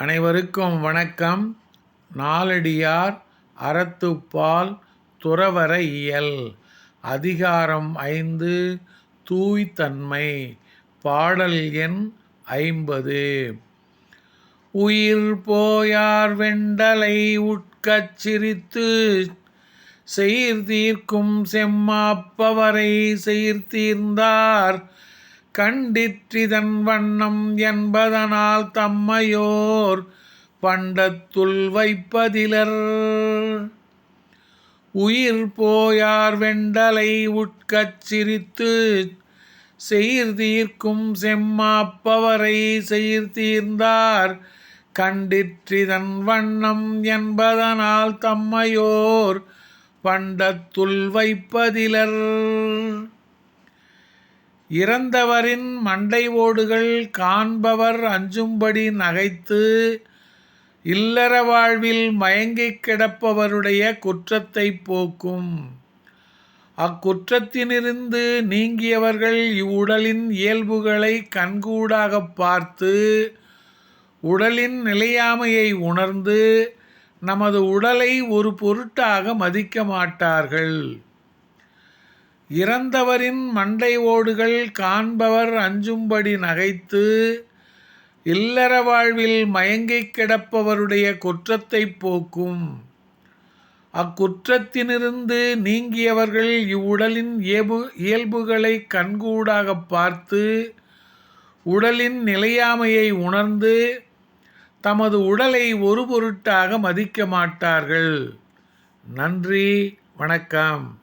அனைவருக்கும் வணக்கம். நாலடியார் அறத்துப்பால் துறவர இயல். அதிகாரம் ஐந்து தூய்தன்மை பாடல் எண் ஐம்பது. உயிர் போயார் வெண்டலை உட்கச் சிரித்து செய்தீர்க்கும் செம்மாப்பவரை செய்தீர்ந்தார். கண்டிற்றிதன் வண்ணம் என்பதனால் தம்மையோர் பண்டத்துள் வைப்பதிலர். உயிர் போயார் வெண்டலை உட்கச் சிரித்து செய்தீர்க்கும் செம்மாப்பவரை செய்தீர்ந்தார் கண்டிற்றிதன் வண்ணம் என்பதனால் தம்மையோர் பண்டத்துள் வைப்பதிலர். இறந்தவரின் மண்டை ஓடுகள் காண்பவர் அஞ்சும்படி நகைத்து இல்லற வாழ்வில் மயங்கிக் கிடப்பவருடைய குற்றத்தை போக்கும். அக்குற்றத்தினிருந்து நீங்கியவர்கள் இவ்வுடலின் இயல்புகளை கண்கூடாக பார்த்து உடலின் நிலையாமையை உணர்ந்து நமது உடலை ஒரு பொருட்டாக மதிக்க மாட்டார்கள். இறந்தவரின் மண்டை ஓடுகள் காண்பவர் அஞ்சும்படி நகைத்து இல்லற வாழ்வில் மயங்கிக் கிடப்பவருடைய குற்றத்தை போக்கும். அக்குற்றத்தினிருந்து நீங்கியவர்கள் இவ்வுடலின் இயல்பு இயல்புகளை கண்கூடாக பார்த்து உடலின் நிலையாமையை உணர்ந்து தமது உடலை ஒரு பொருட்டாக மதிக்க மாட்டார்கள். நன்றி வணக்கம்.